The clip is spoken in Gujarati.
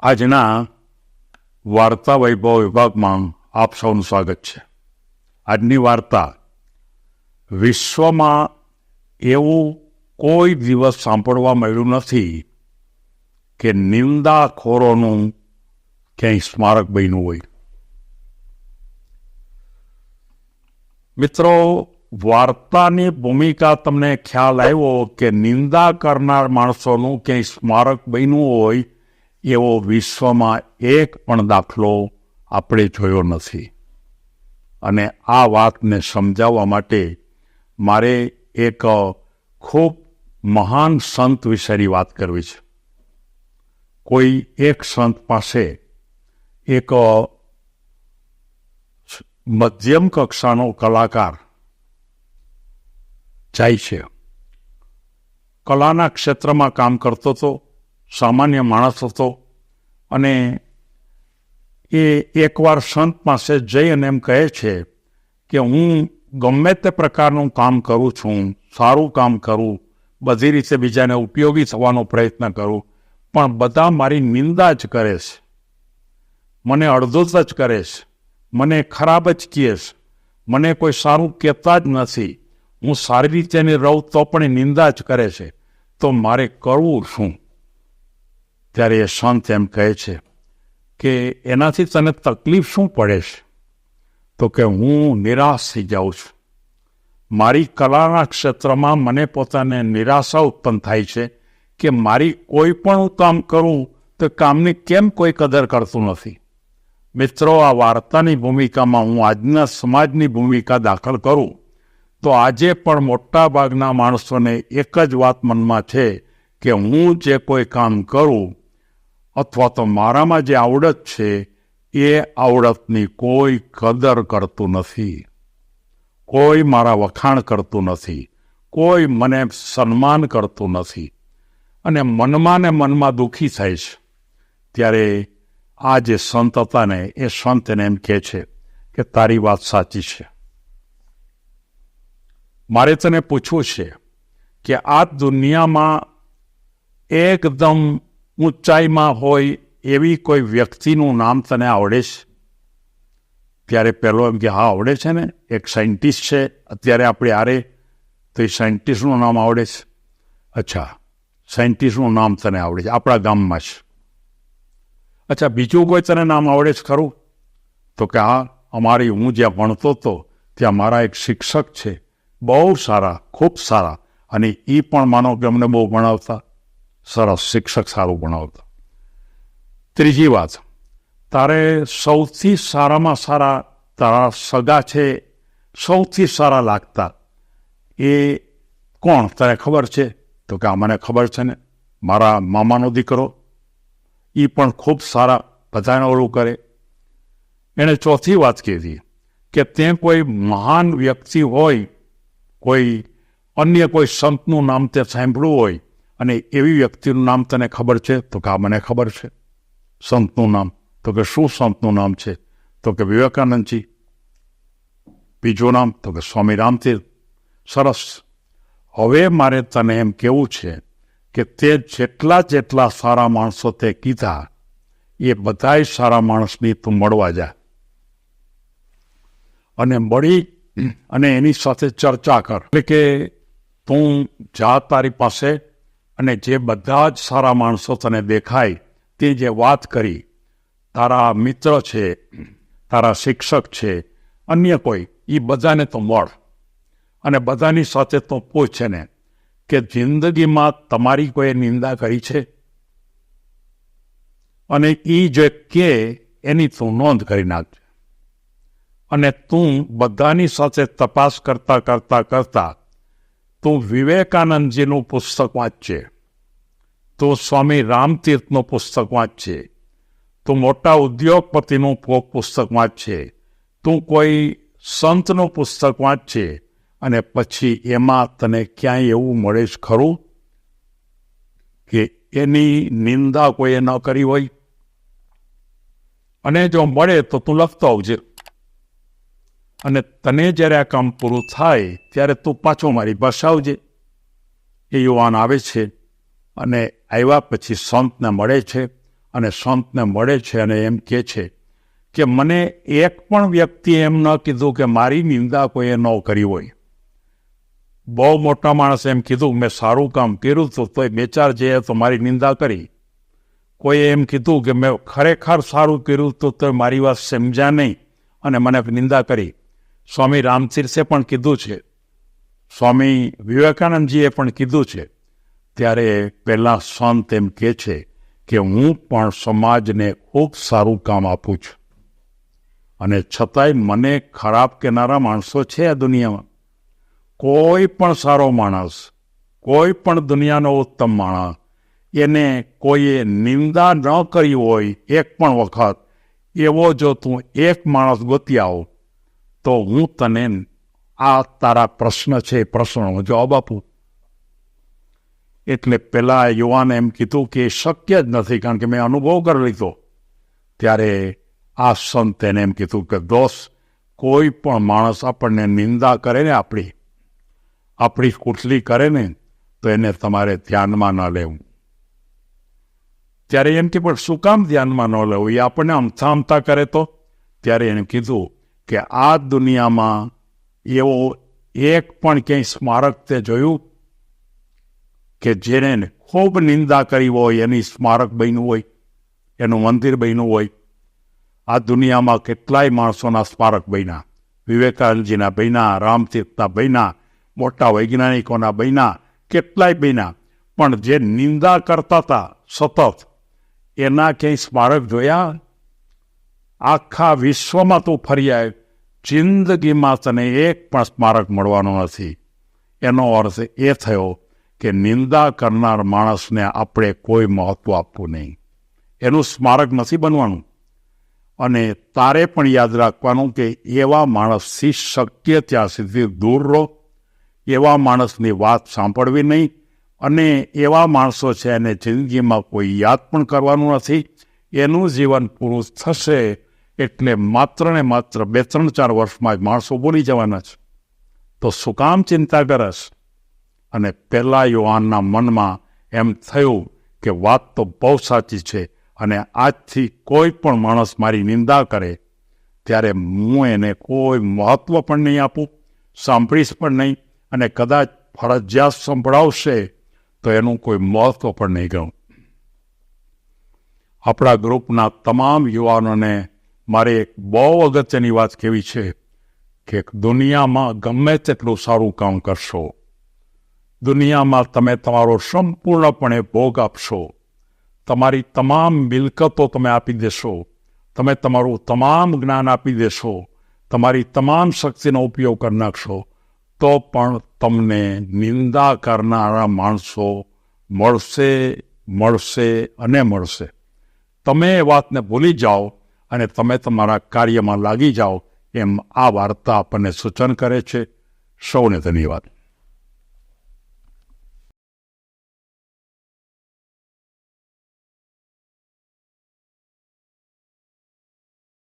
આજના વાર્તા વૈભવ વિભાગમાં આપ સૌનું સ્વાગત છે. આજની વાર્તા, વિશ્વમાં એવું કોઈ દિવસ સાંભળવા મળ્યું નથી કે નિંદાખોરોનું ક્યાંય સ્મારક બન્યું હોય. મિત્રો, વાર્તાની ભૂમિકા તમને ખ્યાલ આવ્યો કે નિંદા કરનાર માણસોનું ક્યાંય સ્મારક બન્યું હોય એવો વિશ્વમાં એક પણ દાખલો આપણે જોયો નથી. અને આ વાતને સમજાવવા માટે મારે એક ખૂબ મહાન સંત વિશેની વાત કરવી છે. કોઈ એક સંત પાસે એક મધ્યમ કક્ષાનો કલાકાર જાય છે. કલાના ક્ષેત્રમાં કામ કરતો હતો, સામાન્ય માણસ હતો અને એ એકવાર સંત પાસે જઈ અને એમ કહે છે કે હું ગમે તે પ્રકારનું કામ કરું છું, સારું કામ કરું, બધી રીતે બીજાને ઉપયોગી થવાનો પ્રયત્ન કરું, પણ બધા મારી નિંદા જ કરે છે. મને અડધૂત જ કરે છે. મને ખરાબ જ કહે છે. મને કોઈ સારું કહેતા જ નથી. હું સારી રીતે રહું તો પણ નિંદા જ કરે છે. તો મારે કરવું શું? ત્યારે સંત એમ કહે છે કે એનાથી તને તકલીફ શું પડે છે? તો કે હું નિરાશ થઈ જાઉં છું. મારી કલાના ક્ષેત્રમાં મને પોતાને નિરાશા ઉત્પન્ન થાય છે કે મારી કોઈ પણ હું કામ કરું તો કામની કેમ કોઈ કદર કરતું નથી? મિત્રો, આ વાર્તાની ભૂમિકામાં હું આજના સમાજની ભૂમિકા દાખલ કરું તો આજે પણ મોટા ભાગના માણસોને એક જ વાત મનમાં છે કે હું જે કોઈ કામ કરું અથવા તો મારામાં જે આવડત છે, એ આવડતની કોઈ કદર કરતું નથી. કોઈ મારા વખાણ કરતું નથી. કોઈ મને સન્માન કરતું નથી. અને મનમાં ને મનમાં દુઃખી થાય છે. ત્યારે આ જે સંત હતા ને, એ સંત એને એમ કહે છે કે, તારી વાત સાચી છે. મારે તને પૂછવું છે કે, આ દુનિયામાં એકદમ ઊંચાઈમાં હોય એવી કોઈ વ્યક્તિનું નામ તને આવડે છે? ત્યારે પહેલો એમ કે, હા, આવડે છે ને. એક સાયન્ટિસ્ટ છે. અત્યારે આપણે આરે, તો એ સાયન્ટિસ્ટનું નામ આવડે છે. અચ્છા સાયન્ટિસ્ટનું નામ તને આવડે છે. આપણા ગામમાં છે. અચ્છા, બીજું કોઈ તને નામ આવડે છે ખરું? તો કે, હા, અમારી હું જ્યાં ભણતો હતો, ત્યાં મારા એક શિક્ષક છે. બહુ સારા, ખૂબ સારા. અને એ પણ માનો કે અમને બહુ ભણાવતા. સરસ શિક્ષક સારું ભણાવતા. ત્રીજી વાત, તારે સૌથી સારામાં સારા તારા સગા છે, સૌથી સારા લાગતા એ કોણ? તને ખબર છે? તો કે મને ખબર છે ને. મારા મામાનો દીકરો એ પણ ખૂબ સારા, બધાને ઓળું કરે. એણે ચોથી વાત કીધી કે તે કોઈ મહાન વ્યક્તિ હોય, કોઈ અન્ય કોઈ સંતનું નામ તે સાંભળ્યું હોય અને એવી વ્યક્તિનું નામ તને ખબર છે? તો કે આ મને ખબર છે. સંતનું નામ. તો કે શું સંતનું નામ છે? તો કે વિવેકાનંદજી. બીજું નામ, તો કે સ્વામી રામતીર્થ. સરસ. હવે મારે તને એમ કેવું છે કે તે જેટલા જેટલા સારા માણસો તે કીધા, એ બધાય સારા માણસની તું મળવા જા. અને મળી, અને એની સાથે ચર્ચા કર. એટલે કે તું જા તારી પાસે અને જે બધા જ સારા માણસો તને દેખાય, તે જે વાત કરી, તારા મિત્ર છે, તારા શિક્ષક છે, અન્ય કોઈ એ બધાને તો મળ. અને બધાની સાથે તો પૂછે ને કે જિંદગીમાં તમારી કોઈ નિંદા કરી છે? અને એ જે કે, એની તું નોંધ કરી નાખજે. અને તું બધાની સાથે તપાસ કરતા કરતા કરતા તું વિવેકાનંદજીનું પુસ્તક વાંચજે. તું સ્વામી રામતીર્થનું પુસ્તક વાંચજે. તું મોટા ઉદ્યોગપતિનું પુસ્તક વાંચજે. તું કોઈ સંતનું પુસ્તક વાંચજે. અને પછી એમાં તને ક્યાંય એવું મળે જ ખરું? કે એની નિંદા કોઈએ ન કરી હોય? અને જો મળે તો તું લખતો આવજે. અને તને જ્યારે આ કામ પૂરું થાય, ત્યારે તું પાછો મારી પાસે આવજે. એ યુવાન આવે છે અને આવ્યા પછી સંતને મળે છે અને સંતને મળે છે અને એમ કહે છે કે મને એક પણ વ્યક્તિએ એમ ન કીધું કે મારી નિંદા કોઈએ ન કરી હોય. બહુ મોટા માણસે એમ કીધું, મેં સારું કામ કર્યું હતું તોય બે ચાર જે તો મારી નિંદા કરી. કોઈએ એમ કીધું કે, મેં ખરેખર સારું કર્યું હતું તો મારી વાત સમજ્યા નહીં અને મને નિંદા કરી. સ્વામી રામતીર્થે પણ કીધું છે. સ્વામી વિવેકાનંદજીએ પણ કીધું છે. ત્યારે પહેલાં સંત એમ કહે છે કે હું પણ સમાજને ખૂબ સારું કામ આપું છું. અને છતાંય મને ખરાબ કહેનારા માણસો છે આ દુનિયામાં. કોઈ પણ સારો માણસ, કોઈ પણ દુનિયાનો ઉત્તમ માણસ, એને કોઈએ નિંદા ન કરી હોય એક પણ વખત, એવો જો તું એક માણસ ગોતી આવો તો હું તને આ તારા પ્રશ્ન છે પ્રશ્નનો જવાબ આપું. એટલે પેલા યુવાને એમ કીધું કે શક્ય જ નથી કારણ કે મેં અનુભવ કરી લીધો. ત્યારે આ સંત એને એમ કીધું કે, દોસ્ત, કોઈ પણ માણસ આપણને નિંદા કરે ને આપણી આપણી કુટલી કરે ને, તો એને તમારે ધ્યાનમાં ન લેવું. ત્યારે એમ કે, પણ શું કામ ધ્યાનમાં ન લેવું? એ આપણને અમથા અમથા કરે તો? ત્યારે એને કીધું કે આ દુનિયામાં એવો એક પણ ક્યાંય સ્મારક તે જોયું કે જેને ખૂબ નિંદા કરી હોય, એની સ્મારક બન્યું હોય, એનું મંદિર બન્યું હોય, આ દુનિયામાં કેટલાય માણસોના સ્મારક બન્યા. વિવેકાનંદજીના બન્યા, રામતીર્થના બન્યા, મોટા વૈજ્ઞાનિકોના બન્યા, કેટલાય બન્યા. પણ જે નિંદા કરતા હતા સતત, એના ક્યાંય સ્મારક જોયા? આખા વિશ્વમાં તું ફરી આવ જિંદગીમાં તને એક પણ સ્મારક મળવાનો નથી. એનો અર્થ એ થયો કે નિંદા કરનાર માણસને આપણે કોઈ મહત્વ આપવું નહીં. એનું સ્મારક નથી બનવાનું. અને તારે પણ યાદ રાખવાનું કે એવા માણસથી શક્ય ત્યાં સુધી દૂર રહો. એવા માણસની વાત સાંભળવી નહીં. અને એવા માણસો છે એને જિંદગીમાં કોઈ યાદ પણ કરવાનું નથી. એનું જીવન પૂરું થશે એટલે માત્ર ને માત્ર બે ત્રણ ચાર વર્ષમાં માણસો બોલી જવાના છે. તો શું કામ ચિંતા કરશ અને પહેલા યુવાનના મનમાં એમ થયું કે વાત તો બહુ સાચી છે અને આજથી કોઈ પણ માણસ મારી નિંદા કરે, ત્યારે હું એને કોઈ મહત્ત્વ પણ નહીં આપું, સાંભળીશ પણ નહીં અને કદાચ ફરજિયાત સંભળાવશે, તો એનું કોઈ મહત્ત્વ પણ નહીં ગણું. આપણા ગ્રુપના તમામ યુવાનોને મારે એક બહુ અગત્યની વાત કહેવી છે કે દુનિયામાં ગમે તેટલું સારું કામ કરશો, દુનિયામાં તમે તમારો સંપૂર્ણપણે ભોગ આપશો, તમારી તમામ મિલકતો તમે આપી દેશો, તમે તમારું તમામ જ્ઞાન આપી દેશો, તમારી તમામ શક્તિનો ઉપયોગ કરી નાખશો, તો પણ તમને નિંદા કરનારા માણસો મળશે મળશે અને મળશે. તમે એ વાતને ભૂલી જાઓ અને તમે તમારા કાર્યમાં લાગી જાઓ એમ આ વાર્તા આપણને સૂચન કરે છે. સૌને ધન્યવાદ.